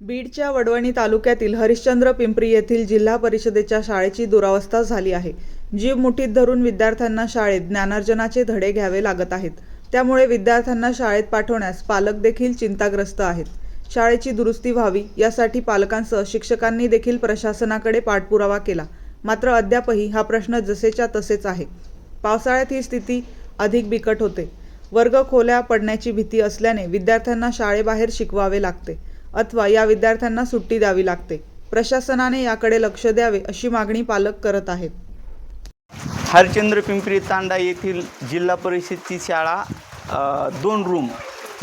बीडच्या वडवणी तालुक्यातील हरिश्चंद्र पिंपरी येथील जिल्हा परिषदेच्या शाळेची दुरावस्था झाली आहे. जीव मुठीत धरून विद्यार्थ्यांना शाळेत ज्ञानार्जनाचे धडे घ्यावे लागत आहेत. त्यामुळे विद्यार्थ्यांना शाळेत पाठवण्यास पालक देखील चिंताग्रस्त आहेत. शाळेची दुरुस्ती व्हावी यासाठी पालकांसह शिक्षकांनी देखील प्रशासनाकडे पाठपुरावा केला. मात्र अद्यापही हा प्रश्न जसेच्या तसेच आहे. पावसाळ्यात ही स्थिती अधिक बिकट होते. वर्ग खोल्या पडण्याची भीती असल्याने विद्यार्थ्यांना शाळेबाहेर शिकवावे लागते. अथवा या विद्यार्थ्यांना सुट्टी द्यावी लागते. प्रशासनाने याकडे लक्ष द्यावे अशी मागणी पालक करत आहेत. हरचंद्र पिंपरी तांडा येथील जिल्हा परिषदची शाळा दोन रूम.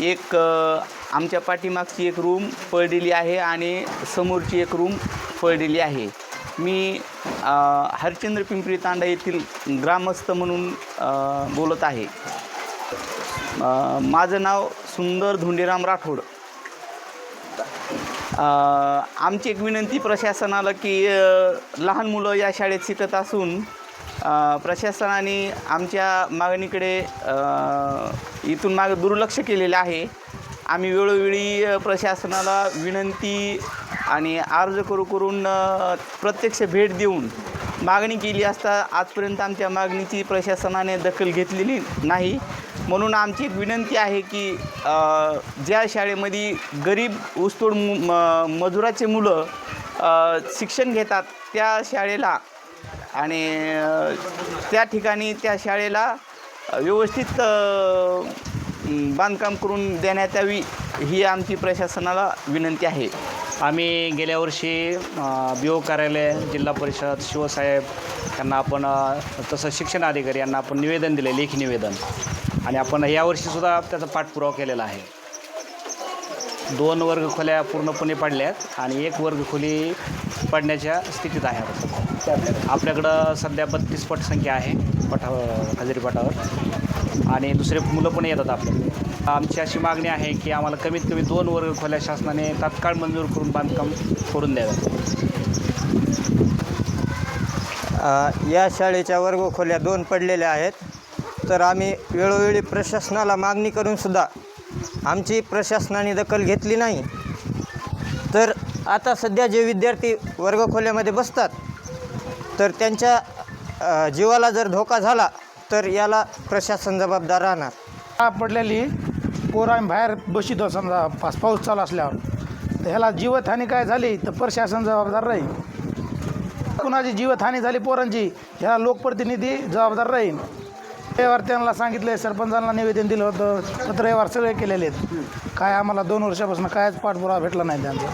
एक आमच्या पाठीमागची एक रूम पडलेली आहे आणि समोरची एक रूम पडलेली आहे. मी हरचंद्र पिंपरी तांडा येथील ग्रामस्थ म्हणून बोलत आहे. माझं नाव सुंदर धोंडीराम राठोड. आमची एक विनंती प्रशासनाला की लहान मुलं या शाळेत शिकत असून प्रशासनाने आमच्या मागणीकडे इथून माग दुर्लक्ष केलेलं आहे. आम्ही वेळोवेळी प्रशासनाला विनंती आणि अर्ज करू करून प्रत्यक्ष भेट देऊन मागणी केली असता आजपर्यंत आमच्या मागणीची प्रशासनाने दखल घेतलेली नाही. म्हणून आमची एक विनंती आहे की ज्या शाळेमध्ये गरीब ऊसतोड मु म- मजुराचे मुलं शिक्षण घेतात त्या शाळेला आणि त्या ठिकाणी त्या शाळेला व्यवस्थित बांधकाम करून देण्यात यावी ही आमची प्रशासनाला विनंती आहे. आम्ही गेल्या वर्षी बी ओ कार्यालय जिल्हा परिषद शिवसाहेब यांना आपण तसं शिक्षण अधिकारी यांना आपण निवेदन दिले लेखी निवेदन. आणि आपण यावर्षीसुद्धा त्याचा पाठपुरावा केलेला आहे. दोन वर्ग खोल्या पूर्णपणे पाडल्यात आणि एक वर्ग खोली पाडण्याच्या स्थितीत आहे आता आपल्याकडं सध्या बत्तीस पट संख्या आहे पठा हजेरी पटावर. आणि दुसरे मुलं पण येतात आपल्याकडे आमची अशी मागणी आहे की आम्हाला कमीत कमी दोन वर्ग खोल्या शासनाने तात्काळ मंजूर करून बांधकाम करून द्यावं. या शाळेच्या वर्गखोल्या दोन पडलेल्या आहेत. तर आम्ही वेळोवेळी प्रशासनाला मागणी करूनसुद्धा आमची प्रशासनाने दखल घेतली नाही. तर आता सध्या जे विद्यार्थी वर्गखोल्यामध्ये बसतात तर त्यांच्या जीवाला जर धोका झाला तर याला प्रशासन जबाबदार राहणार. पडलेली पोरं आम्ही बाहेर बसितो समजा पास पाऊस चालू असल्यावर. तर ह्याला जीवतहानी काय झाली तर प्रशासन जबाबदार राहील. कुणाची जीवतहानी झाली पोरांची ह्याला लोकप्रतिनिधी जबाबदार राहील. रविवार त्यांना सांगितलं सरपंचांना निवेदन दिलं होतं तर रविवार सगळे केलेले आहेत. काय आम्हाला दोन वर्षापासून कायच पाठपुरावा भेटला नाही त्यांचा.